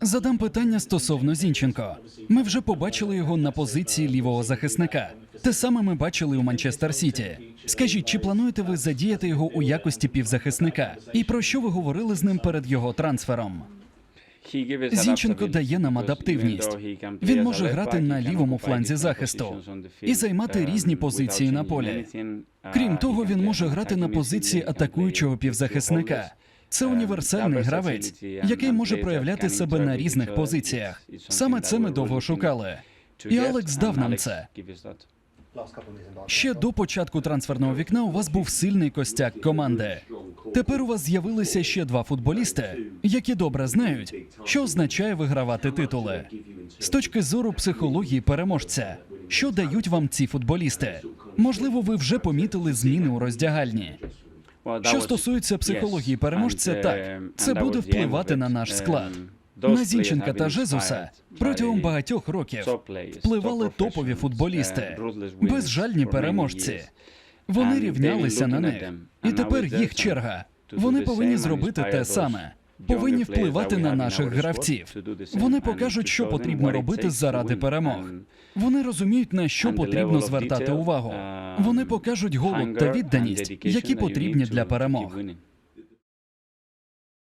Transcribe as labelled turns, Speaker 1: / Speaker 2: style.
Speaker 1: Задам питання стосовно Зінченко. Ми вже побачили його на позиції лівого захисника. Те саме ми бачили у Манчестер Сіті. Скажіть, чи плануєте ви задіяти його у якості півзахисника? І про що ви говорили з ним перед його трансфером?
Speaker 2: Зінченко дає нам адаптивність.
Speaker 1: Він може грати на лівому фланзі захисту і займати різні позиції на полі. Крім того, він може грати на позиції атакуючого півзахисника. Це універсальний гравець, який може проявляти себе на різних позиціях. Саме це ми довго шукали. І Алекс дав нам це. Ще до початку трансферного вікна у вас був сильний костяк команди. Тепер у вас з'явилися ще два футболісти, які добре знають, що означає вигравати титули. З точки зору психології переможця, що дають вам ці футболісти? Можливо, ви вже помітили зміни у роздягальні. Що стосується психології переможця, так це буде впливати на наш склад. На Зінченка та Жезуса протягом багатьох років впливали топові футболісти, безжальні переможці. Вони рівнялися на них, і тепер їх черга. Вони повинні зробити те саме. Повинні впливати на наших гравців. Вони покажуть, що потрібно робити заради перемог. Вони розуміють, на що потрібно звертати увагу. Вони покажуть голод та відданість, які потрібні для перемог.